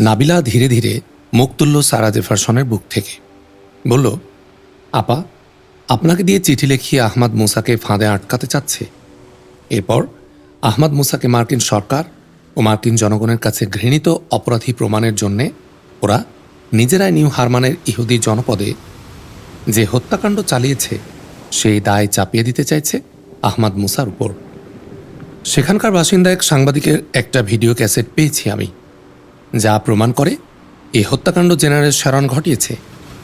নাবিলা ধীরে ধীরে মুখ তুলল সারা জেফারসনের বুক থেকে। বলল, আপা, আপনাকে দিয়ে চিঠি লিখিয়ে আহমাদ মুসাকে ফাঁদে আটকাতে চাচ্ছে। এরপর আহমাদ মুসাকে মার্কিন সরকার ও মার্কিন জনগণের কাছে ঘৃণিত অপরাধী প্রমাণের জন্যে ওরা নিজেরাই নিউ হারমানের ইহুদি জনপদে যে হত্যাকাণ্ড চালিয়েছে, সেই দায় চাপিয়ে দিতে চাইছে আহমাদ মুসার উপর। সেখানকার বাসিন্দা এক সাংবাদিকের একটা ভিডিও ক্যাসেট পেয়েছি আমি। যা প্রমাণ করে এই হত্যাকাণ্ড জেনারেল শারণ ঘটিয়েছে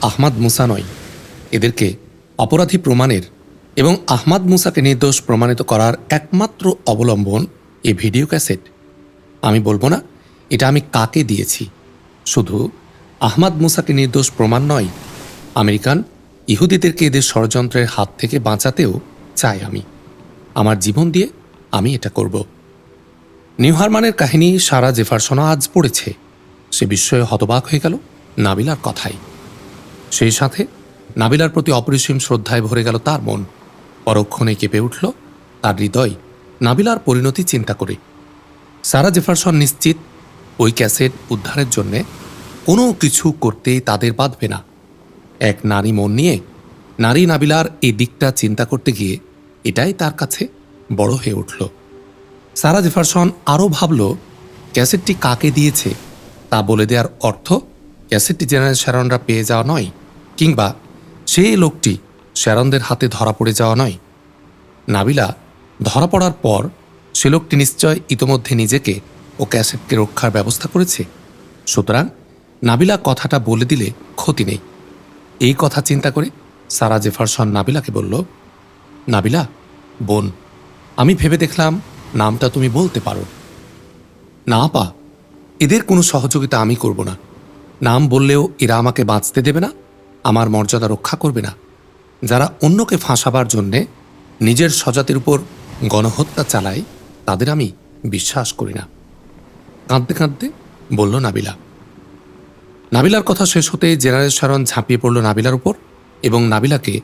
আহমাদ মুসা নয়। এদেরকে অপরাধী প্রমাণের এবং আহমাদ মুসাকে নির্দোষ প্রমাণিত করার একমাত্র অবলম্বন এ ভিডিও ক্যাসেট। আমি বলব না, এটা আমি কাকে দিয়েছি? শুধু আহমাদ মুসাকে নির্দোষ প্রমাণ নয়, আমেরিকান ইহুদিদেরকে এদের ষড়যন্ত্রের হাত থেকে বাঁচাতেও চাই আমি। আমার জীবন দিয়ে আমি এটা করব। নিউ হারমানের কাহিনী সারা জেফারসনও আজ পড়েছে। সে বিস্ময়ে হতবাক হয়ে গেল নাবিলার কথাই সেই সাথে নাবিলার প্রতি অপরিসীম শ্রদ্ধায় ভরে গেল তার মন। পরক্ষণে কেঁপে উঠল তার হৃদয় নাবিলার পরিণতি চিন্তা করে। সারা জেফারসন নিশ্চিত ওই ক্যাসেট উদ্ধারের জন্যে কোনো কিছু করতেই তাদের বাঁধবে না। এক নারী মন নিয়ে নারী নাবিলার এই দিকটা চিন্তা করতে গিয়ে এটাই তার কাছে বড় হয়ে উঠল। সারা জেফারসন আরও ভাবল, ক্যাসেটটি কাকে দিয়েছে? তা বলে দেওয়ার অর্থ, ক্যাসেটটি জেনারেল শ্যারনরা পেয়ে যাওয়া নয়, কিংবা সেই লোকটি শ্যারনদের হাতে ধরা পড়ে যাওয়া নয়। নাবিলা ধরা পড়ার পর সে লোকটি নিশ্চয় ইতোমধ্যে নিজেকে ও ক্যাসেটকে রক্ষার ব্যবস্থা করেছে। সুতরাং নাবিলা কথাটা বলে দিলে ক্ষতি নেই। এই কথা চিন্তা করে সারা জেফারসন নাবিলাকে বলল, নাবিলা, বোন, আমি ভেবে দেখলাম নামটা তুমি বলতে পারো। না পা এদের কোনো সহযোগিতা আমি করব না। নাম বললেও এরা আমাকে বাঁচতে দেবে না, আমার মর্যাদা রক্ষা করবে না। যারা অন্যকে ফাঁসাবার জন্যে নিজের স্বজাতির উপর গণহত্যা চালায়, তাদের আমি বিশ্বাস করি না। কাঁদতে কাঁদতে বলল নাবিলা। নাবিলার কথা শেষ হতে জেনারেল শারন ঝাঁপিয়ে পড়ল নাবিলার উপর এবং নাবিলাকে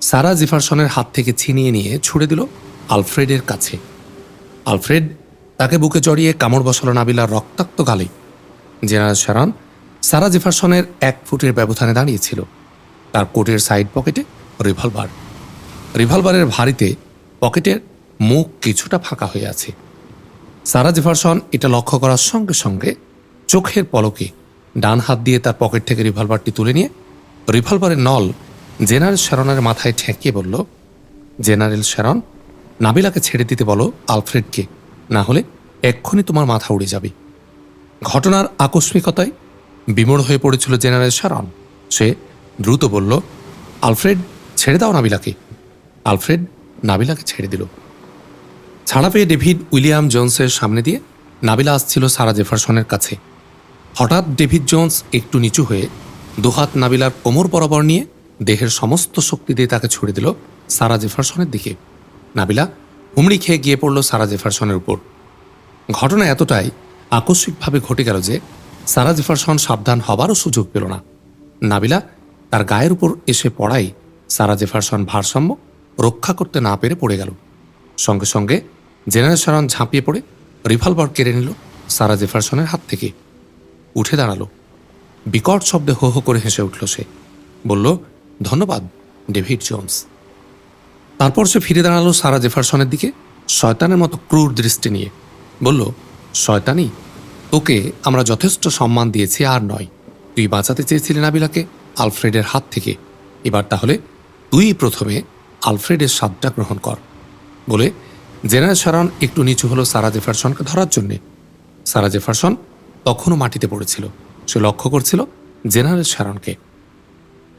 সারা জিফারসনের হাত থেকে ছিনিয়ে নিয়ে ছুড়ে দিল আলফ্রেডের কাছে। আলফ্রেড তাকে বুকে জড়িয়ে কামড় বসালো নাবিলার রক্তাক্ত গালে। জেনারেল শারন সারা জেফারসনের এক ফুটের ব্যবধানে দাঁড়িয়েছিল। তার কোটের সাইড পকেটে রিভলভার। রিভলভারের ভারিতে পকেটের মুখ কিছুটা ফাঁকা হয়ে আছে। সারা জেফারসন এটা লক্ষ্য করার সঙ্গে সঙ্গে চোখের পলকে ডান হাত দিয়ে তার পকেট থেকে রিভলভারটি তুলে নিয়ে রিভলভারের নল জেনারেল শ্যারনের মাথায় ঠেকিয়ে বলল, জেনারেল শ্যারন নাবিলাকে ছেড়ে দিতে বলো আলফ্রেডকে। না হলে এক্ষুনি তোমার মাথা উড়ে যাবে। ঘটনার আকস্মিকতায় বিমোড় হয়ে পড়েছিল জেনারেল শ্যারন সে দ্রুত বলল, আলফ্রেড, ছেড়ে দাও নাবিলাকে। আলফ্রেড নাবিলাকে ছেড়ে দিল। ছাড়া পেয়ে ডেভিড উইলিয়াম জোন্সের সামনে দিয়ে নাবিলা আসছিল সারা জেফারসনের কাছে। হঠাৎ ডেভিড জোন্স একটু নিচু হয়ে দুহাত নাবিলার কোমর বরাবর নিয়ে দেহের সমস্ত শক্তি দিয়ে তাকে ছুড়ে দিল সারা জেফারসনের দিকে। নাবিলা, হুমড়ি খেয়ে গিয়ে পড়ল সারা জেফারসনের উপর। ঘটনা এতটাই আকস্মিকভাবে ঘটে গেল যে সারা জেফারসন সাবধান হবারও সুযোগ পেল না। নাবিলা তার গায়ের উপর এসে পড়াই সারা জেফারসন ভারসাম্য রক্ষা করতে না পেরে পড়ে গেল। সঙ্গে সঙ্গে জেনারেল শারন ঝাঁপিয়ে পড়ে রিভলভার কেড়ে নিল সারা জেফারসনের হাত থেকে। উঠে দাঁড়াল। বিকট শব্দে হো হো করে হেসে উঠল সে। বলল, ধন্যবাদ, ডেভিড জোন্স। তারপর সে ফিরে দাঁড়াল সারা জেফারসনের দিকে, শয়তানের মতো ক্রূর দৃষ্টি নিয়ে। বলল, শয়তানি, তোকে আমরা যথেষ্ট সম্মান দিয়েছি, আর নয়। তুই বাঁচাতে চেয়েছিলি নাবিলাকে আলফ্রেডের হাত থেকে। এবার তাহলে তুই প্রথমে আলফ্রেডের স্বাদটা গ্রহণ কর। বলে জেনারেল শারন একটু নিচু হলো সারা জেফারসনকে ধরার জন্যে। সারা জেফারসন তখনও মাটিতে পড়েছিল। সে লক্ষ্য করছিল জেনারেল শারনকে।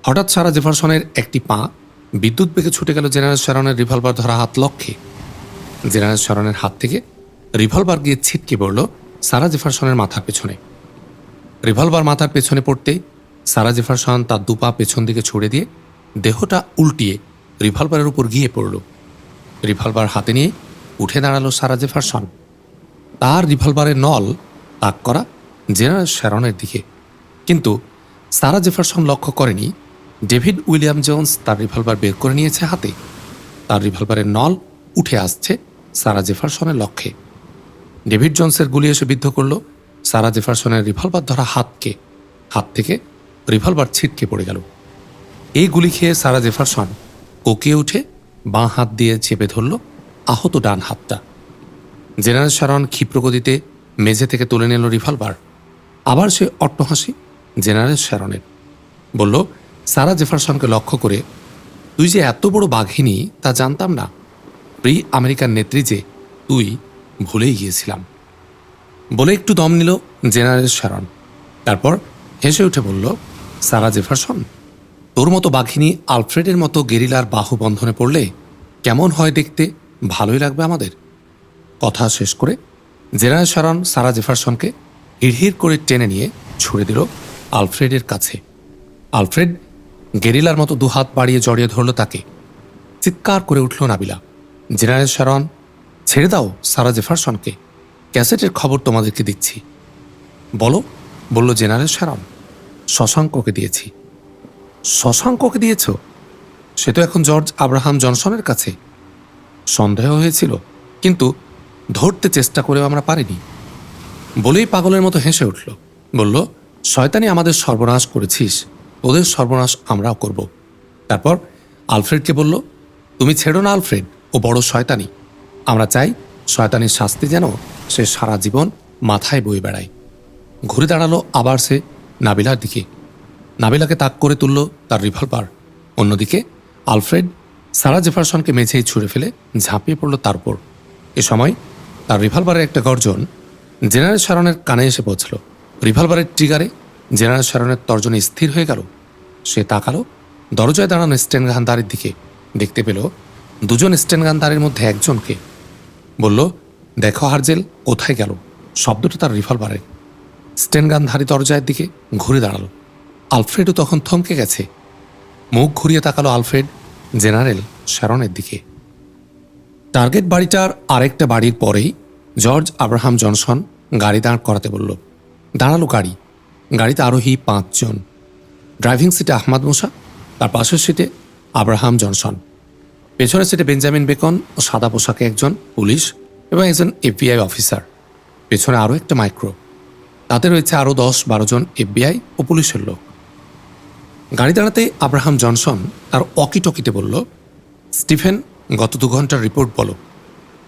হঠাৎ সারা জেফারসনের একটি পা বিদ্যুৎ বেগে ছুটে গেল জেনারেল শারনের রিভলভার ধরা হাত লক্ষ্যে। জেনারেল শরণের হাত থেকে রিভলভার গিয়ে ছিটকে পড়ল সারা জেফারসনের মাথার পেছনে। রিভলভার মাথার পেছনে পড়তেই সারা জেফারসন তার দুপা পেছন দিকে ছুড়ে দিয়ে দেহটা উল্টিয়ে রিভলভারের উপর গিয়ে পড়ল। রিভলভার হাতে নিয়ে উঠে দাঁড়াল সারা জেফারসন। তার রিভলভারের নল তাক করা জেনারেল শ্যারনের দিকে। কিন্তু সারা জেফারসন লক্ষ্য করেনি ডেভিড উইলিয়াম জোন্স তার রিভলভার বের করে নিয়েছে হাতে। তার রিভলভারের নল উঠে আসছে সারা জেফারসনের লক্ষ্যে। ডেভিড জোন্সের গুলি এসে বিদ্ধ করল সারা জেফারসনের রিভলভার ধরা হাতকে। হাত থেকে রিভলভার ছিটকে পড়ে গেল। এই গুলি খেয়ে সারা জেফারসন কোকিয়ে উঠে বাঁ হাত দিয়ে চেপে ধরল আহত ডান হাতটা। জেনারেল শারন ক্ষিপ্রগতিতে মেঝে থেকে তুলে নিল রিভলভার। আবার সে অট্টহাসি জেনারেল শ্যারনের বলল সারা জেফারসনকে লক্ষ্য করে, তুই যে এত বড় বাঘিনী, তা জানতাম না। প্রি আমেরিকার নেত্রী যে, তুই ভুলেই গিয়েছিলাম। বলে একটু দম নিল জেনারেল শ্যারন। তারপর হেসে উঠে বলল, সারা জেফারসন, তোর মতো বাঘিনী আলফ্রেডের মতো গেরিলার বাহু বন্ধনে পড়লে কেমন হয় দেখতে? ভালোই লাগবে আমাদের। কথা শেষ করে জেনারেল শারন সারা জেফারসনকে হিড়হিড় করে টেনে নিয়ে ছুড়ে দিল আলফ্রেডের কাছে। আলফ্রেড গেরিলার মতো দুহাত বাড়িয়ে জড়িয়ে ধরল তাকে। চিৎকার করে উঠল নাবিলা। জেনারেল শারন, ছেড়ে দাও সারা জেফারসনকে। ক্যাসেটের খবর তোমাদেরকে দিচ্ছি। বলো, বলল জেনারেল শারন, শশাঙ্ককে দিয়েছি। শশাঙ্ককে দিয়েছ? সে তো এখন জর্জ আব্রাহাম জনসনের কাছে। সন্দেহ হয়েছিল, কিন্তু ধরতে চেষ্টা করেও আমরা পারিনি। বলেই পাগলের মতো হেসে উঠল। বলল, শয়তানি আমাদের সর্বনাশ করেছিস। ওদের সর্বনাশ আমরাও করব। তারপর আলফ্রেডকে বলল, তুমি ছেড়ো না আলফ্রেড, ও বড় শয়তানি। আমরা চাই শয়তানির শাস্তি যেন সে সারা জীবন মাথায় বয়ে বেড়ায়। ঘুরে দাঁড়াল আবার সে নাবিলার দিকে। নাবিলাকে তাক করে তুলল তার রিভলভার। অন্যদিকে আলফ্রেড সারা জেফারসনকে মেঝেই ছুঁড়ে ফেলে ঝাঁপিয়ে পড়ল তার উপর। এ সময় তার রিভলভারের একটা গর্জন জেনারেল সারনের কানে এসে পৌঁছল। রিভলভারের ট্রিগারে জেনারেল শারনের তর্জনী স্থির হয়ে গেল। সে তাকালো, দরজায় দাঁড়ানো স্টেন গান্ধারের দিকে। দেখতে পেল, দুজন স্টেন গান্ধারের মধ্যে একজনকে। বলল, দেখো হারজেল, কোথায় গেল? শব্দটা তার রিভলভারের স্টেন গান্ধারী দরজার দিকে ঘুরে দাঁড়াল। আলফ্রেডও তখন থমকে গেছে। মুখ ঘুরিয়ে তাকালো আলফ্রেড, জেনারেল শ্যারনের দিকে। টার্গেট বাড়িটার আরেকটা বাড়ির পরেই জর্জ আব্রাহাম জনসন গাড়ি দাঁড় করাতে বলল, দাঁড়াল গাড়ি। গাড়িতে আরোহী পাঁচজন। ড্রাইভিং সিটে আহমাদ মুসা, তার পাশের সিটে আব্রাহাম জনসন। পেছনের সিটে বেঞ্জামিন বেকন ও সাদা পোশাকে একজন পুলিশ এবং একজন এফবিআই অফিসার। পেছনে আরও একটা মাইক্রো। তাতে রয়েছে আরও দশ বারো জন এফবিআই ও পুলিশের লোক। গাড়ি দাঁড়াতে আব্রাহাম জনসন তার অকি টকিতে বলল, স্টিফেন, গত দু ঘণ্টার রিপোর্ট বলো।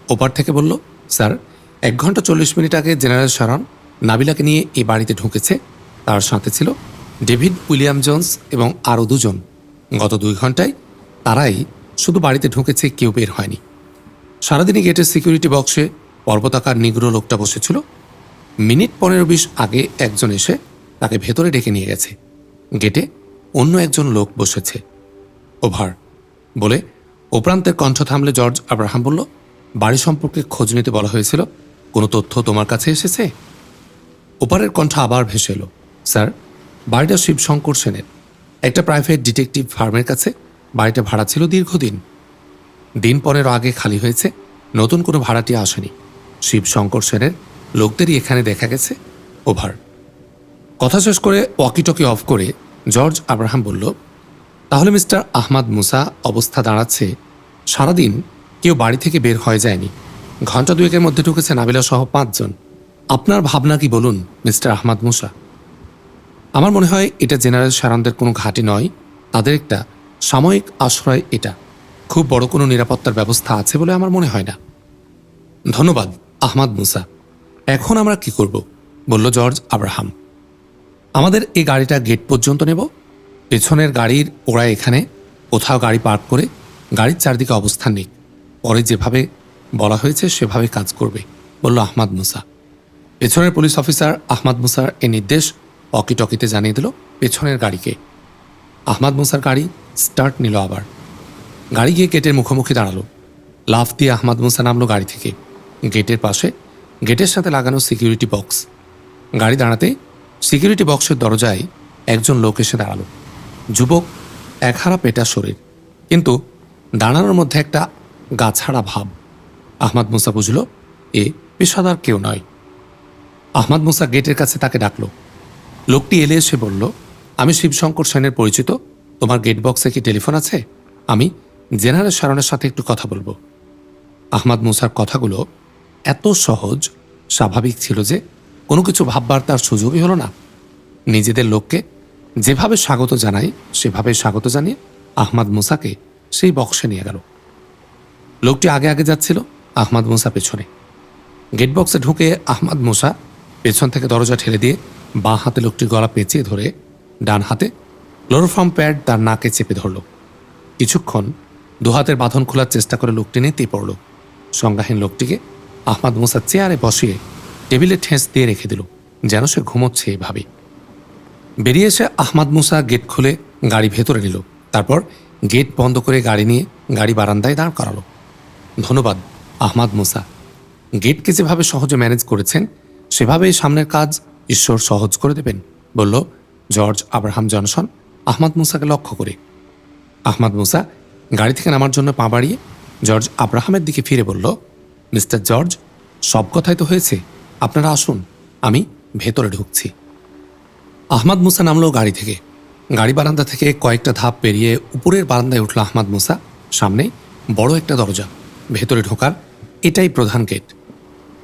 ওপার থেকে বলল, স্যার, এক ঘণ্টা চল্লিশ মিনিট আগে জেনারেল শারন নাবিলাকে নিয়ে এই বাড়িতে ঢুকেছে তার সাথে ছিল ডেভিড উইলিয়াম জোন্স এবং আরও দুজন। গত দুই ঘন্টায় তারাই শুধু বাড়িতে ঢুকেছে, কেউ বের হয়নি। সারাদিনই গেটের সিকিউরিটি বক্সে পর্বতাকার নিগ্র লোকটা বসেছিল। মিনিট পনেরো বিশ আগে একজন এসে তাকে ভেতরে ডেকে নিয়ে গেছে। গেটে অন্য একজন লোক বসেছে। ওভার বলে ওপ্রান্তের কণ্ঠ থামলে জর্জ আব্রাহাম বলল, বাড়ি সম্পর্কে খোঁজ নিতে বলা হয়েছিল। কোনো তথ্য তোমার কাছে এসেছে? ওপারের কণ্ঠ আবার ভেসে এলো। স্যার, বাড়িটা শিবশঙ্কর সেনের। একটা প্রাইভেট ডিটেকটিভ ফার্মের কাছে বাড়িটা ভাড়া ছিল দীর্ঘদিন। দিন পনেরো আগে খালি হয়েছে, নতুন কোনো ভাড়াটি আসেনি। শিবশঙ্কর সেনের লোকদেরই এখানে দেখা গেছে, ওভার। কথা শেষ করে ওয়াকিটকি অফ করে জর্জ আব্রাহাম বলল, তাহলে মিস্টার আহমাদ মুসা অবস্থা দাঁড়াচ্ছে। সারাদিন কেউ বাড়ি থেকে বের হয়ে যায়নি। ঘণ্টা দুয়েকের মধ্যে ঢুকেছে নাবিলা সহ পাঁচজন। আপনার ভাবনা কি বলুন, মিস্টার আহমাদ মুসা? আমার মনে হয় এটা জেনারেল সারানদের কোনো ঘাঁটি নয়। তাদের একটা সাময়িক আশ্রয় এটা। খুব বড় কোনো নিরাপত্তার ব্যবস্থা আছে বলে আমার মনে হয় না। ধন্যবাদ, আহমাদ মুসা। এখন আমরা কি করব? বলল জর্জ আব্রাহাম। আমাদের এই গাড়িটা গেট পর্যন্ত নেব। পেছনের গাড়ির ওরা এখানে, কোথাও গাড়ি পার্ক করে গাড়ির চারদিকে অবস্থান নিক। পরে যেভাবে বলা হয়েছে সেভাবে কাজ করবে, বলল আহমাদ মুসা। পেছনের পুলিশ অফিসার আহমাদ মুসার এই নির্দেশ অকিটকিতে জানিয়ে দিল পেছনের গাড়িকে। আহমাদ মুসার গাড়ি স্টার্ট নিল আবার। গাড়ি গিয়ে গেটের মুখোমুখি দাঁড়াল। লাফ দিয়ে আহমাদ মুসা নামলো গাড়ি থেকে। গেটের পাশে, গেটের সাথে লাগানো সিকিউরিটি বক্স। গাড়ি দাঁড়াতে সিকিউরিটি বক্সের দরজায় একজন লোক এসে দাঁড়াল। যুবক একহারা পেটা শরীর। কিন্তু দাঁড়ানোর মধ্যে একটা গাছাড়া ভাব। আহমাদ মুসা বুঝল, এ পেশাদার কেউ নয়। আহমাদ মুসা গেটের কাছে তাকে ডাকলো। লোকটি এলে এসে বলল, আমি শিবশঙ্কর সেনের পরিচিত। তোমার গেট বক্সে কি টেলিফোন আছে? আমি জেনারেল শারনের সাথে একটু কথা বলব। আহমাদ মুসার কথাগুলো এত সহজ, স্বাভাবিক ছিল যে কোনো কিছু ভাববার তার সুযোগই হলো না। নিজেদের লোককে যেভাবে স্বাগত জানাই সেভাবে স্বাগত জানিয়ে আহমাদ মুসাকে সেই বক্সে নিয়ে গেল। লোকটি আগে আগে যাচ্ছিল আহমাদ মুসা পেছনে। গেট বক্সে ঢুকে আহমাদ মুসা পেছন থেকে দরজা ঠেলে দিয়ে বাঁ হাতে লোকটির গলা পেঁচিয়ে ধরে ডান হাতে ক্লোরোফর্ম প্যাড তার নাকে চেপে ধরল। কিছুক্ষণ দুহাতের বাঁধন খোলার চেষ্টা করে লোকটি নেতেই পড়ল। সংজ্ঞাহীন লোকটিকে আহমাদ মুসা চেয়ারে বসিয়ে টেবিলে ঠেস দিয়ে রেখে দিল, যেন সে ঘুমোচ্ছে এভাবে। বেরিয়ে এসে আহমাদ মুসা গেট খুলে গাড়ি ভেতরে নিল, তারপর গেট বন্ধ করে গাড়ি নিয়ে গাড়ি বারান্দায় দাঁড় করালো। ধন্যবাদ, আহমাদ মুসা। গেটকে যেভাবে সহজে ম্যানেজ করেছেন, সেভাবেই সামনের কাজ ঈশ্বর সহজ করে দেবেন, বলল, জর্জ আব্রাহাম জনসন, আহমাদ মুসাকে লক্ষ্য করে। আহমাদ মুসা গাড়ি থেকে নামার জন্য পা বাড়িয়ে জর্জ আব্রাহামের দিকে ফিরে বলল, মিস্টার জর্জ, সব কথাই তো হয়েছে। আপনারা আসুন, আমি ভেতরে ঢুকছি। আহমাদ মুসা নামলো গাড়ি থেকে। গাড়ি বারান্দা থেকে কয়েকটা ধাপ পেরিয়ে উপরের বারান্দায় উঠল আহমাদ মুসা। সামনে বড় একটা দরজা, ভেতরে ঢোকার এটাই প্রধান গেট।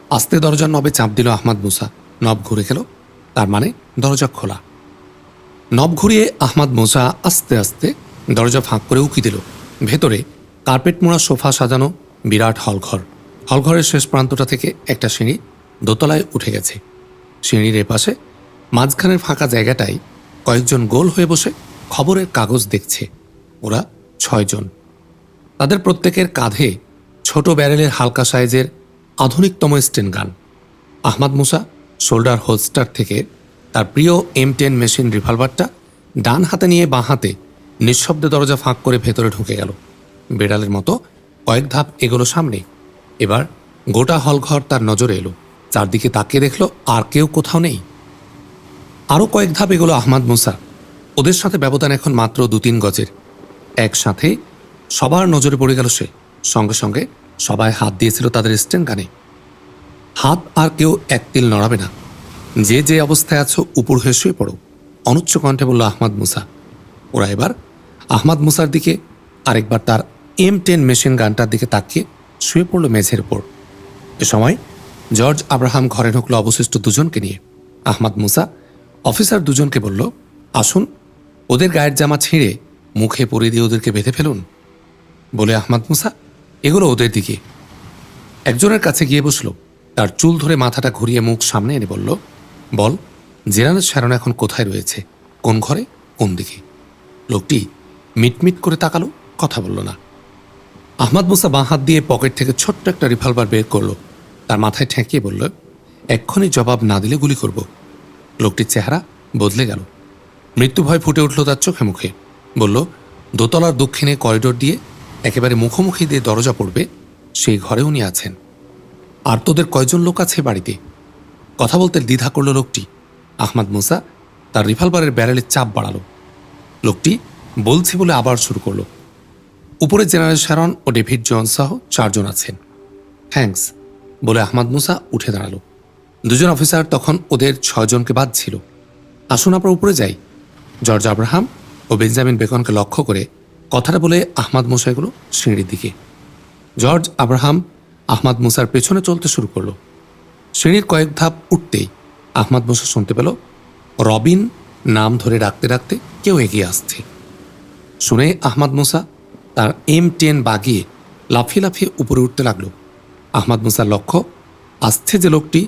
আস্তে দরজার নবে চাপ দিল আহমাদ মুসা। নব ঘুরে গেল। তার মানে দরজা খোলা। নব ঘুরিয়ে আহমাদ মুসা আস্তে আস্তে দরজা ফাঁক করে উকি দিল। ভেতরে কার্পেট মোড়া সোফা সাজানো বিরাট হলঘর। হলঘরের শেষ প্রান্তটা থেকে একটা সিঁড়ি দোতলায় উঠে গেছে। সিঁড়ির এপাশে মাঝখানের ফাঁকা জায়গাটায় কয়েকজন গোল হয়ে বসে খবরের কাগজ দেখছে। ওরা ছয়জন। তাদের প্রত্যেকের কাঁধে ছোট ব্যারেলের হালকা সাইজের আধুনিকতম স্টেন গান। আহমাদ মুসা শোল্ডার হোলস্টার থেকে তার প্রিয় এম টেন মেশিন রিভলভারটা ডান হাতে নিয়ে বাঁ হাতে নিঃশব্দে দরজা ফাঁক করে ভেতরে ঢুকে গেল। বেড়ালের মতো কয়েক ধাপ এগোলো সামনে। এবার গোটা হলঘর তার নজরে এলো। চারদিকে তাকিয়ে দেখল আর কেউ কোথাও নেই। আরও কয়েক ধাপ এগোলো আহমাদ মুসা। ওদের সাথে ব্যবধান এখন মাত্র দু তিন গজের। একসাথে সবার নজরে পড়ে গেল সে। সঙ্গে সঙ্গে সবাই হাত দিয়েছিল তাদের স্টেন গানে হাত আর কেউ এক তিল নড়াবে না। যে যে অবস্থায় আছো, উপর হয়ে শুয়ে পড়ো। অনুচ্চ কণ্ঠে বলল আহমাদ মুসা। ওরা এবার আহমাদ মুসার দিকে, আরেকবার তার এম টেন মেশিন গানটার দিকে তাকিয়ে শুয়ে পড়ল মেঝের উপর। এ সময় জর্জ আব্রাহাম ঘরে ঢুকলো অবশিষ্ট দুজনকে নিয়ে। আহমাদ মুসা, অফিসার দুজনকে বলল, আসুন, ওদের গায়ের জামা ছিঁড়ে মুখে পরিয়ে দিয়ে ওদেরকে বেঁধে ফেলুন। বলে আহমাদ মুসা, এগুলো ওদের দিকে। একজনের কাছে গিয়ে বসল তার চুল ধরে মাথাটা ঘুরিয়ে মুখ সামনে এনে বলল, বল জেরানের শ্যারন এখন কোথায় রয়েছে? কোন ঘরে? কোন দিকে? লোকটি মিটমিট করে তাকালো, কথা বলল না। আহমাদ মুসা বাঁ হাত দিয়ে পকেট থেকে ছোট্ট একটা রিভলভার বের করল। তার মাথায় ঠেকিয়ে বলল, এক্ষুনি জবাব না দিলে গুলি করব। লোকটির চেহারা বদলে গেল। মৃত্যু ভয় ফুটে উঠল তার চোখে মুখে। বলল, দোতলার দক্ষিণে করিডোর দিয়ে একেবারে মুখোমুখি দিয়ে দরজা পড়বে, সেই ঘরে উনি আছেন। আর তোদের কয়জন লোক আছে বাড়িতে? কথা বলতে দ্বিধা করল লোকটি। আহমাদ মুসা তার রিভলভারের ব্যারেলের চাপ বাড়ালো। লোকটি বলছি বলে আবার শুরু করল। উপরে জেনারেল শ্যারন ও ডেভিড জন সহ চারজন আছেন। থ্যাঙ্কস বলে আহমাদ মুসা উঠে দাঁড়াল। দুজন অফিসার তখন ওদের ছয়জনকে বাদ ছিল আসুন আমরা উপরে যাই। জর্জ আব্রাহাম ও বেঞ্জামিন বেকনকে লক্ষ্য করে কথাটা বলে আহমাদ মুসা এগুলো সিঁড়ির দিকে। জর্জ আব্রাহাম আহমাদ মুসার পেছনে চলতে শুরু করল। সিঁড়ির কয়েক ধাপ উঠতেই আহমাদ মুসা শুনতে পেল, রবিন নাম ধরে ডাকতে ডাকতে কেউ এগিয়ে আসছে। শুনে আহমাদ মুসা তার এম টেন বাগিয়ে লাফিয়ে লাফিয়ে উপরে উঠতে লাগল। আহমাদ মুসার লক্ষ্য, আসছে যে লোকটি,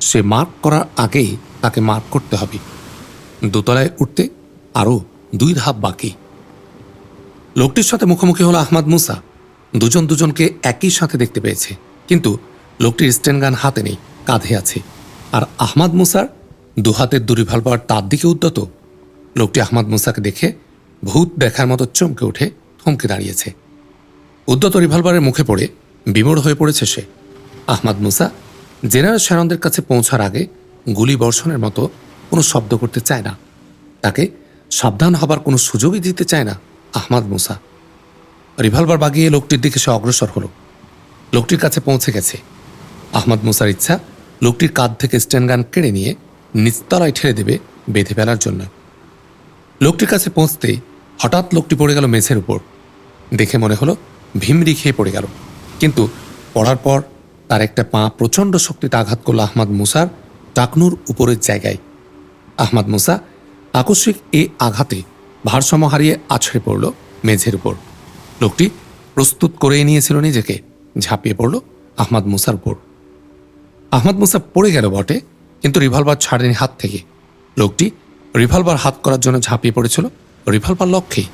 সে মার্ক করার আগেই তাকে মার্ক করতে হবে। দোতলায় উঠতে আরও দুই ধাপ বাকি। লোকটির সাথে মুখোমুখি হলো আহমাদ মুসা। দুজন দুজনকে একই সাথে দেখতে পেয়েছে। কিন্তু লোকটির স্ট্যান্ড গান হাতে নেই, কাঁধে আছে। আর আহমাদ মুসার দু হাতের দু রিভলভার তার দিকে উদ্যত। লোকটি আহমাদ মুসাকে দেখে ভূত দেখার মতো চমকে উঠে থমকে দাঁড়িয়েছে। উদ্যত রিভলভারের মুখে পড়ে বিমোড় হয়ে পড়েছে সে। আহমাদ মুসা জেনারেল শ্যারনদের কাছে পৌঁছার আগে গুলি বর্ষণের মতো কোনো শব্দ করতে চায় না। তাকে সাবধান হবার কোনো সুযোগই দিতে চায় না আহমাদ মুসা। রিভলভার বাগিয়ে লোকটির দিকে সে অগ্রসর হলো। লোকটির কাছে পৌঁছে গেছে। আহমদ মুসার ইচ্ছা লোকটির কাঁধ থেকে স্ট্যান্ড গান কেড়ে নিয়ে নিচতলায় ঠেলে দেবে বেঁধে ফেলার জন্য। লোকটির কাছে পৌঁছতেই হঠাৎ লোকটি পড়ে গেল মেঝের উপর। দেখে মনে হলো ভিমরি খেয়ে পড়ে গেল। কিন্তু পড়ার পর তার একটা পা প্রচণ্ড শক্তিতে আঘাত করল আহমদ মুসার টাকনুর উপরের জায়গায়। আহমাদ মুসা আকস্মিক এ আঘাতে ভারসাম্য হারিয়ে আছড়ে পড়ল মেঝের উপর। লোকটি প্রস্তুত করে নিয়েছিল নিজেকে। ঝাঁপিয়ে পড়ল আহমাদ মুসার উপর। আহমাদ মুসা পড়ে গেল বটে, কিন্তু রিভলভার ছাড়েনি হাত থেকে। লোকটি রিভলভার হাত করার জন্য ঝাঁপিয়ে পড়েছিল, রিভলভার লক্ষ্যে।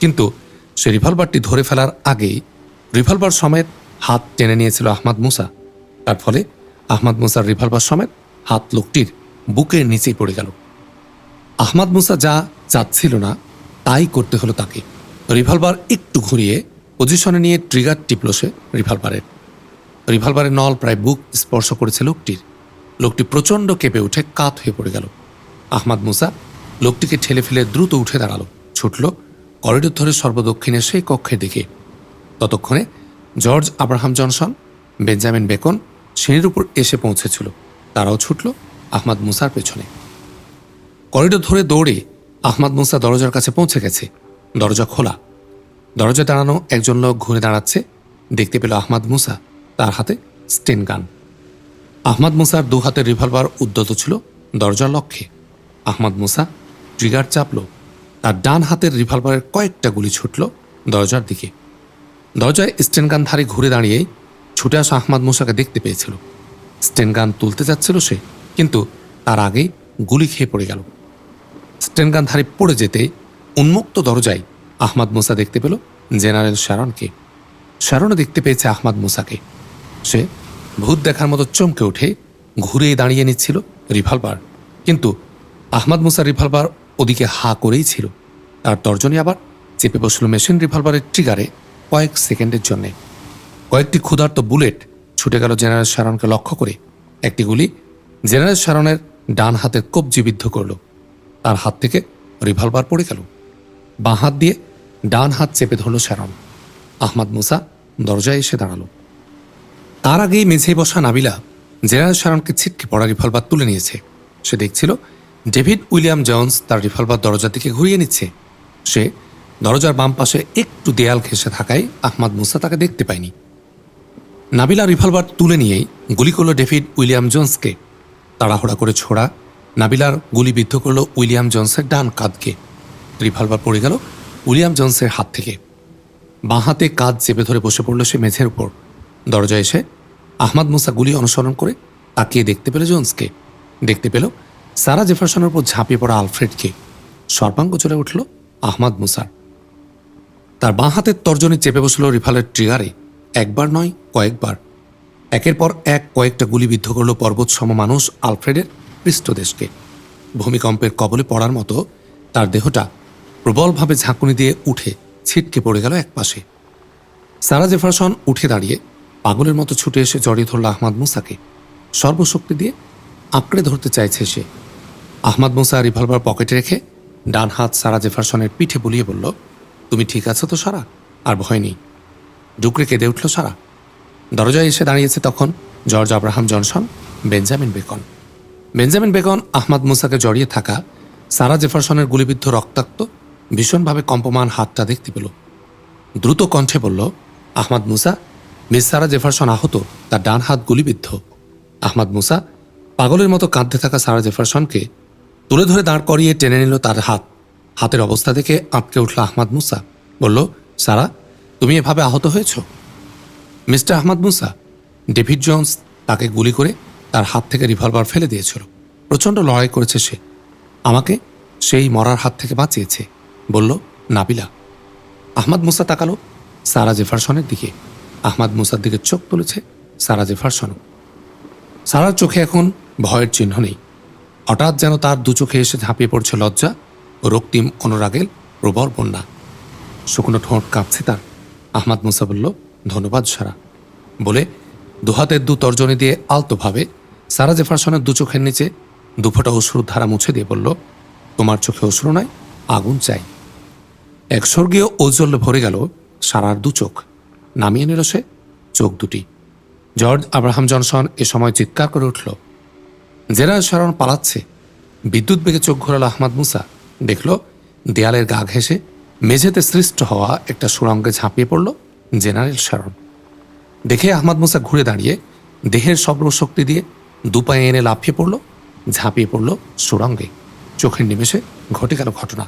কিন্তু সে রিভলভারটি ধরে ফেলার আগেই রিভলভার সমেত হাত টেনে নিয়েছিল আহমাদ মুসা। তার ফলে আহমাদ মুসার রিভলভার সমেত হাত লোকটির বুকের নিচেই পড়ে গেল। আহমাদ মুসা যা চাচ্ছিল না, তাই করতে হলো তাকে। রিভলভার একটু ঘুরিয়ে পজিশনে নিয়ে ট্রিগার টিপল সে রিভলভারের। রিভলভারের নল প্রায় বুক স্পর্শ করেছে লোকটির। লোকটি প্রচণ্ড কেঁপে উঠে কাত হয়ে পড়ে গেল। আহমাদ মুসা লোকটিকে ঠেলে ফেলে দ্রুত উঠে দাঁড়াল। ছুটল করিডোর ধরে সর্বদক্ষিণে সেই কক্ষের দিকে। ততক্ষণে George Abraham Johnson, Benjamin Bacon সিঁড়ির উপর এসে পৌঁছেছিল। তারাও ছুটল আহমাদ মুসার পেছনে। করিডোর ধরে দৌড়ে আহমাদ মুসা দরজার কাছে পৌঁছে গেছে। দরজা খোলা। দরজা দাঁড়ানো একজন লোক ঘুরে দাঁড়াচ্ছে। দেখতে পেল আহমাদ মুসা, তার হাতে স্টেন গান। আহমাদ মুসার দু হাতের রিভলভার উদ্যত ছিল দরজার লক্ষ্যে। আহমাদ মুসা ট্রিগার চাপল, তার ডান হাতের রিভলভারের কয়েকটা গুলি ছুটল দরজার দিকে। দরজায় স্টেনগানধারী ঘুরে দাঁড়িয়ে ছুটে আসা আহমাদ মুসাকে দেখতে পেয়েছিল। স্টেনগান তুলতে যাচ্ছিল সে, কিন্তু তার আগেই গুলি খেয়ে পড়ে গেল। স্টেনগানধারী পড়ে যেতে উন্মুক্ত দরজায় আহমাদ মুসা দেখতে পেল জেনারেল শ্যারনকে। শ্যারনও দেখতে পেয়েছে আহমাদ মুসাকে। সে ভূত দেখার মতো চমকে উঠে ঘুরে দাঁড়িয়ে নিচ্ছিল রিভলভার। কিন্তু আহমাদ মুসার রিভলভার ওদিকে হা করেই ছিল। তার তর্জনী আবার চেপে বসল মেশিন রিভলভারের ট্রিগারে কয়েক সেকেন্ডের জন্যে। কয়েকটি ক্ষুধার্ত বুলেট ছুটে গেল জেনারেল শারনকে লক্ষ্য করে। একটি গুলি জেনারেল শারনের ডান হাতের কবজি বিদ্ধ করল। তার হাত থেকে রিভলভার পড়ে গেল। বাঁ হাত দিয়ে ডান হাত চেপে ধরল শ্যারন আহমাদ মুসা দরজায় এসে দাঁড়াল। তার আগেই মেঝেই বসা নাবিলা জেনারেল শ্যারনকে ছিটকে পড়া রিভলভার তুলে নিয়েছে। সে দেখছিল ডেভিড উইলিয়াম জন্স তার রিভলভার দরজার দিকে ঘুরিয়ে নিচ্ছে। সে দরজার বাম পাশে একটু দেয়াল ঘেঁষে থাকায় আহমাদ মুসা তাকে দেখতে পায়নি। নাবিলা রিভলভার তুলে নিয়েই গুলি করল ডেভিড উইলিয়াম জোন্সকে। তাড়াহুড়া করে ছোড়া নাবিলার গুলি বিদ্ধ করল উইলিয়াম জোন্সের ডান কাঁধকে। রিভলভার পড়ে গেল উইলিয়াম জোন্সের হাত থেকে। বাঁ হাতে কাঁধ চেপে ধরে বসে পড়ল সে মেঝের উপর। দরজায় এসে আহমাদ মুসা গুলি অনুসরণ করে তাকিয়ে দেখতে পেল জোন্সকে। দেখতে পেল সারা জেফারসনের উপর ঝাঁপিয়ে পড়া আলফ্রেডকে। সর্বাঙ্গ চলে উঠল আহমাদ মুসার। তার বাঁ হাতের তর্জনী চেপে বসল রিফালের ট্রিগারে, একবার নয়, কয়েকবার। একের পর এক কয়েকটা গুলিবিদ্ধ করল পর্বত সম মানুষ আলফ্রেডের পৃষ্ঠদেশকে। ভূমিকম্পের কবলে পড়ার মতো তার দেহটা প্রবলভাবে ঝাঁকুনি দিয়ে উঠে ছিটকে পড়ে গেল একপাশে। সারা জেফারসন উঠে দাঁড়িয়ে পাগলের মতো ছুটে এসে জড়িয়ে ধরল আহমাদ মুসাকে। সর্বশক্তি দিয়ে আঁকড়ে ধরতে চাইছে সে। আহমাদ মুসা রিভলভার পকেটে রেখে ডান হাত সারা জেফারসনের পিঠে বুলিয়ে বলল, তুমি ঠিক আছো তো, সারা? আর ভয় নেই। ডুকরে কেঁদে উঠল সারা। দরজায় এসে দাঁড়িয়েছে তখন George Abraham Johnson, Benjamin Bacon. Benjamin Bacon Ahmad মুসাকে জড়িয়ে থাকা সারা জেফারসনের গুলিবিদ্ধ রক্তাক্ত ভীষণভাবে কম্পমান হাতটা দেখতে পেল। দ্রুত কণ্ঠে বলল, Ahmad Musa Miss Sarah Jefferson আহত, তার ডান হাত গুলিবিদ্ধ। আহমাদ মুসা, পাগলের মতো কাঁদতে থাকা সারা জেফারসনকে তুলে ধরে দাঁড় করিয়ে টেনে নিল তার হাত। হাতের অবস্থা দেখে আটকে উঠল আহমাদ মুসা। বলল, সারা, তুমি এভাবে আহত হয়েছ? Mister Ahmad Musa, David Jones তাকে গুলি করে তার হাত থেকে রিভলভার ফেলে দিয়েছিল। প্রচণ্ড লড়াই করেছে সে। আমাকে সেই মরার হাত থেকে বাঁচিয়েছে। বলল, নাবিলা, আহমাদ মুসা তাকালো সারা জেফারসনের দিকে। আহমাদ মুসার দিকে চোখ তুলেছে সারা জেফারসনও। সারার চোখে এখন ভয়ের চিহ্ন নেই। হঠাৎ যেন তার দু চোখে এসে ঝাঁপিয়ে পড়ছে লজ্জা ও রক্তিম, অনুরাগের প্রবল বন্যা। শুকনো ঠোঁট কাঁপছে তার। আহমাদ মুসা বলল, ধন্যবাদ সারা। বলে দুহাতের দু তর্জনী দিয়ে আলতোভাবে সারা জেফারসনের দু চোখের নিচে দুফোটা অশ্রুর ধারা মুছে দিয়ে বলল, তোমার চোখে অশ্রু নয় আগুন চাই। এক স্বর্গীয় ঔজ্জ্বল্য ভরে গেল সারার দু চোখ। নামিয়ে নিল সে চোখ দুটি। জর্জ আব্রাহাম জনসন এ সময় চিৎকার করে উঠল জেনারেল শারন পালাচ্ছে। বিদ্যুৎ বেগে চোখ ঘোরাল আহমাদ মুসা। দেখল দেয়ালের গা ঘেঁষে মেঝেতে সৃষ্ট হওয়া একটা সুরঙ্গে ঝাঁপিয়ে পড়ল জেনারেল শারন দেখে আহমাদ মুসা ঘুরে দাঁড়িয়ে দেহের সর্বশক্তি দিয়ে দুপায়ে এনে লাফিয়ে পড়ল, ঝাঁপিয়ে পড়ল সুরঙ্গে চোখের নিমেষে ঘটে গেল ঘটনা।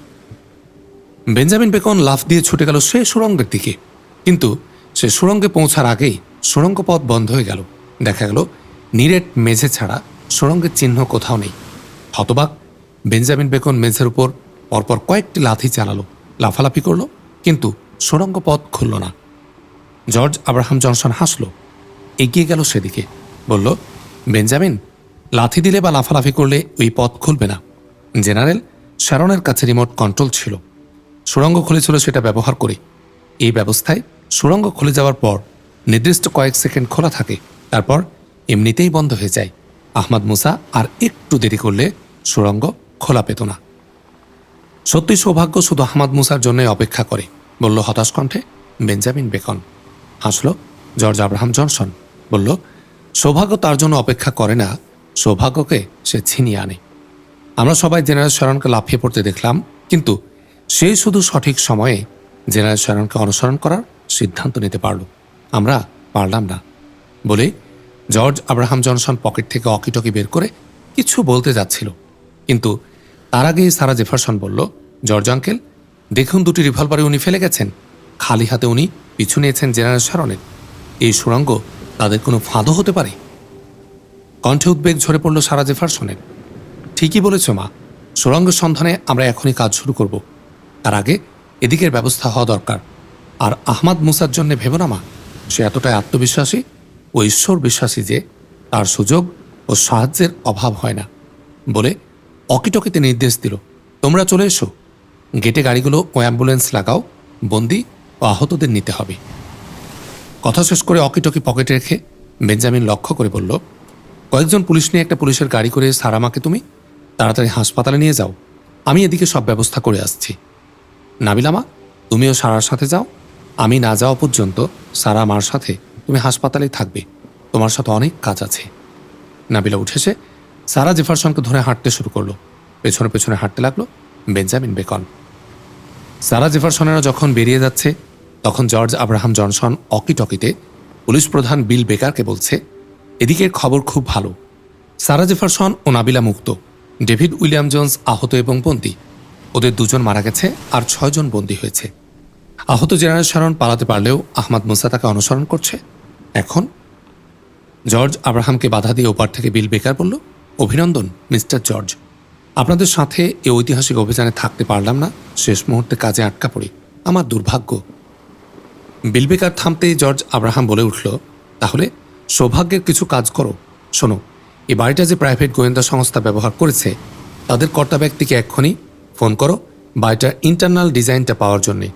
বেঞ্জামিন বেকন লাফ দিয়ে ছুটে গেল সে সুরঙ্গের দিকে। কিন্তু সে সুরঙ্গে পৌঁছার আগেই সুরঙ্গ পথ বন্ধ হয়ে গেল। দেখা গেল, নিরেট মেঝে ছাড়া সুরঙ্গের চিহ্ন কোথাও নেই। হতবাক, বেঞ্জামিন বেকন মেঝের উপর পরপর কয়েকটি লাথি চালালো, লাফালাফি করল, কিন্তু সুরঙ্গ পথ খুলল না। জর্জ আব্রাহাম জনসন হাসল, এগিয়ে গেল সেদিকে, বলল, বেঞ্জামিন, লাথি দিলে বা লাফালাফি করলে ওই পথ খুলবে না। জেনারেল শ্যারনের কাছে রিমোট কন্ট্রোল ছিল। সুড়ঙ্গ খুলেছিল সেটা ব্যবহার করে। এই ব্যবস্থায় সুড়ঙ্গ খুলে যাওয়ার পর নির্দিষ্ট কয়েক সেকেন্ড খোলা থাকে, তারপর এমনিতেই বন্ধ হয়ে যায়। আহমদ মুসা আর একটু দেরি করলে সুড়ঙ্গ খোলা পেত না। সত্যি সৌভাগ্য শুধু আহমদ মুসার জন্য অপেক্ষা করে, বলল হতাশ কণ্ঠে, বেঞ্জামিন বেকন। হাসল জর্জ আব্রাহাম জনসন, বলল, সৌভাগ্য তার জন্য অপেক্ষা করে না, সৌভাগ্যকে সে ছিনিয়ে আনে। আমরা সবাই জেনারেল শরণকে লাফিয়ে পড়তে দেখলাম, কিন্তু সে শুধু সঠিক সময়ে জেনারেল শরণকে অনুসরণ করার সিদ্ধান্ত নিতে পারল। আমরা পারলাম না। বলে জর্জ আব্রাহাম জনসন পকেট থেকে অকিটকি বের করে কিছু বলতে যাচ্ছিল। কিন্তু তার আগেই সারা জেফারসন বলল, জর্জ আঙ্কেল, দেখুন দুটি রিভলভারে উনি ফেলে গেছেন। খালি হাতে উনি পিছু নিয়েছেন জেনারেল শরণের এই সুড়ঙ্গ তাদের কোনো ফাঁদও হতে পারে? কণ্ঠে উদ্বেগ ঝরে পড়ল সারা জেফারসনের। ঠিকই বলেছ মা। সুড়ঙ্গের সন্ধানে আমরা এখনই কাজ শুরু করব। তার আগে এদিকের ব্যবস্থা হওয়া দরকার। আর আহমাদ মুসার জন্য ভেবো না মা সে এতটাই আত্মবিশ্বাসী ও ঈশ্বর বিশ্বাসী যে তার সুযোগ ও সাহায্যের অভাব হয় না। বলে অকিটকিতে নির্দেশ দিল, তোমরা চলে এসো। গেটে গাড়িগুলো ও অ্যাম্বুলেন্স লাগাও, বন্দি ও আহতদের নিতে হবে। কথা শেষ করে অকিটকি পকেটে রেখে বেঞ্জামিন লক্ষ্য করে বলল, কয়েকজন পুলিশ নিয়ে একটা পুলিশের গাড়ি করে সারামাকে তুমি তাড়াতাড়ি হাসপাতালে নিয়ে যাও। আমি এদিকে সব ব্যবস্থা করে আসছি। নাবিলামা, তুমিও সারার সাথে যাও। আমি না যাওয়া পর্যন্ত সারা আমার সাথে তুমি হাসপাতালেই থাকবে। তোমার সাথে অনেক কাজ আছে। নাবিলা উঠেছে সারা জেফারসনকে ধরে হাঁটতে শুরু করল। পেছনে পেছনে হাঁটতে লাগল বেঞ্জামিন বেকন। সারা জেফারসনেরা যখন বেরিয়ে যাচ্ছে, তখন জর্জ আব্রাহাম জনসন অকিটকিতে পুলিশ প্রধান বিল বেকারকে বলছে, এদিকের খবর খুব ভালো। সারা জেফারসন ও নাবিলা মুক্ত। ডেভিড উইলিয়াম জোন্স আহত এবং বন্দী। ওদের দুজন মারা গেছে আর ছয়জন বন্দী হয়েছে। আহত জেনারেল শারন পালাতে পারলেও আহমদ মুসা তাকে অনুসরণ করছে। এখন জর্জ আব্রাহামকে বাধা দিয়ে ওপার থেকে বিল বেকার বলল, অভিনন্দন, মিস্টার জর্জ। আপনাদের সাথে এই ঐতিহাসিক অভিযানে থাকতে পারলাম না। শেষ মুহূর্তে কাজে আটকা পড়ি। আমার দুর্ভাগ্য। বিল বেকার থামতেই জর্জ আব্রাহাম বলে উঠল, তাহলে সৌভাগ্যের কিছু কাজ করো। শোনো এই বাড়িটা যে প্রাইভেট গোয়েন্দা সংস্থা ব্যবহার করেছে, তাদের কর্তা ব্যক্তিকে এক্ষুনি ফোন করো বাড়িটার ইন্টারনাল ডিজাইনটা পাওয়ার জন্যে।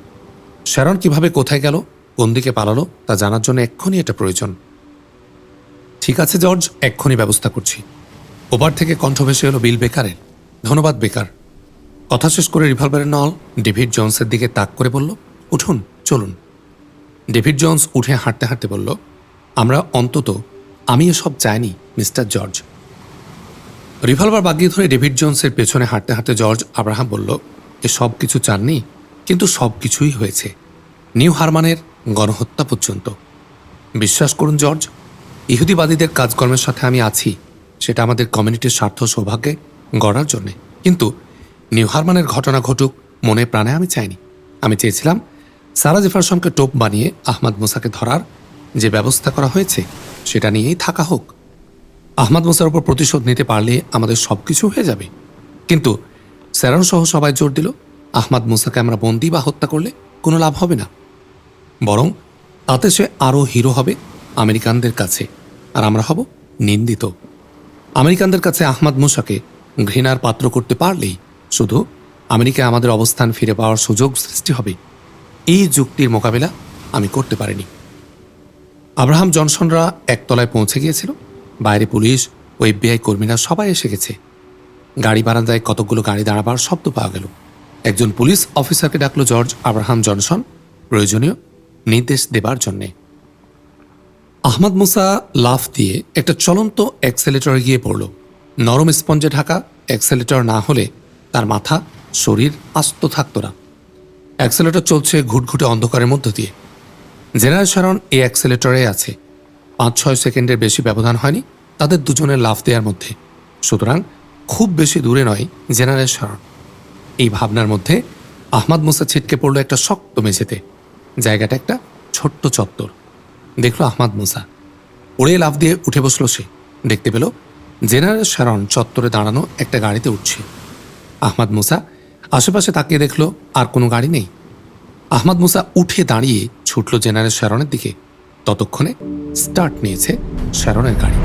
শ্যারন কীভাবে কোথায় গেল, কোন দিকে পালালো, তা জানার জন্য এক্ষুনি এটা প্রয়োজন। ঠিক আছে, জর্জ, এক্ষুনি ব্যবস্থা করছি। ওপার থেকে কণ্ঠ ভেসে এলো, বিল বেকারের। ধন্যবাদ, বেকার। কথা শেষ করে রিভলভারের নল, ডেভিড জোন্সের দিকে তাক করে বলল, উঠুন, চলুন। ডেভিড জোন্স উঠে হাঁটতে হাঁটতে বলল, আমরা অন্তত আমি এসব চাইনি, মিস্টার জর্জ। রিভলভার বাগিয়ে ধরে ডেভিড জোন্সের পেছনে হাঁটতে হাঁটতে জর্জ আব্রাহাম বলল, এ সব কিছু চাননি, কিন্তু সব কিছুই হয়েছে। নিউ হারমানের গণহত্যা পর্যন্ত। বিশ্বাস করুন জর্জ, ইহুদিবাদীদের কাজকর্মের সাথে আমি আছি, সেটা আমাদের কমিউনিটির স্বার্থ সৌভাগ্যে গড়ার জন্যে। কিন্তু নিউ হারমানের ঘটনা ঘটুক, মনে প্রাণে আমি চাইনি। আমি চেয়েছিলাম সারা জেফারসনকে টোপ বানিয়ে আহমদ মুসাকে ধরার যে ব্যবস্থা করা হয়েছে, সেটা নিয়েই থাকা হোক। আহমদ মুসার উপর প্রতিশোধ নিতে পারলে আমাদের সব কিছু হয়ে যাবে। কিন্তু স্যারন সহ সবাই জোর দিল, আহমদ মুসাকে আমরা বন্দি বা হত্যা করলে কোনো লাভ হবে না। বরং তাতে সে আরও হিরো হবে আমেরিকানদের কাছে, আর আমরা হব নিন্দিত। আমেরিকানদের কাছে আহমদ মুসাকে ঘৃণার পাত্র করতে পারলেই শুধু আমেরিকায় আমাদের অবস্থান ফিরে পাওয়ার সুযোগ সৃষ্টি হবে। এই যুক্তির মোকাবেলা আমি করতে পারিনি। আব্রাহাম জনসনরা একতলায় পৌঁছে গিয়েছিল। বাইরে পুলিশ ও এফবিআই কর্মীরা সবাই এসে গেছে। গাড়ি বারান্দায় কতকগুলো গাড়ি দাঁড়াবার শব্দ পাওয়া গেল। একজন পুলিশ অফিসারকে ডাকলো জর্জ আব্রাহাম জনসন, প্রয়োজনীয় নির্দেশ দেবার জন্যে। আহমদ মুসা লাফ দিয়ে একটা চলন্ত অ্যাক্সেলেটরে গিয়ে পড়ল। নরম স্পঞ্জে ঢাকা অ্যাক্সেলেটর না হলে তার মাথা, শরীর আস্ত থাকত না। অ্যাক্সেলেটর চলছে ঘুটঘুটে অন্ধকারের মধ্য দিয়ে। জেনারেল শারন এই অ্যাক্সেলেটরে আছে। পাঁচ, ছয় সেকেন্ডের বেশি ব্যবধান হয়নি তাদের দুজনের লাফ দেওয়ার মধ্যে। সুতরাং খুব বেশি দূরে নয় জেনারেল শরণ। এই ভাবনার মধ্যে আহমাদ মুসা ছিটকে পড়ল একটা শক্ত মেঝেতে। জায়গাটা একটা ছোট্ট চত্বর। দেখল আহমাদ মুসা। ওড়ে লাফ দিয়ে উঠে বসল সে। দেখতে পেল জেনারেল শারন চত্বরে দাঁড়ানো একটা গাড়িতে উঠছে। আহমাদ মুসা আশেপাশে তাকিয়ে দেখল আর কোনো গাড়ি নেই। আহমাদ মুসা উঠে দাঁড়িয়ে ছুটল জেনারেল শারনের দিকে। ততক্ষণে স্টার্ট নিয়েছে শ্যারনের গাড়ি।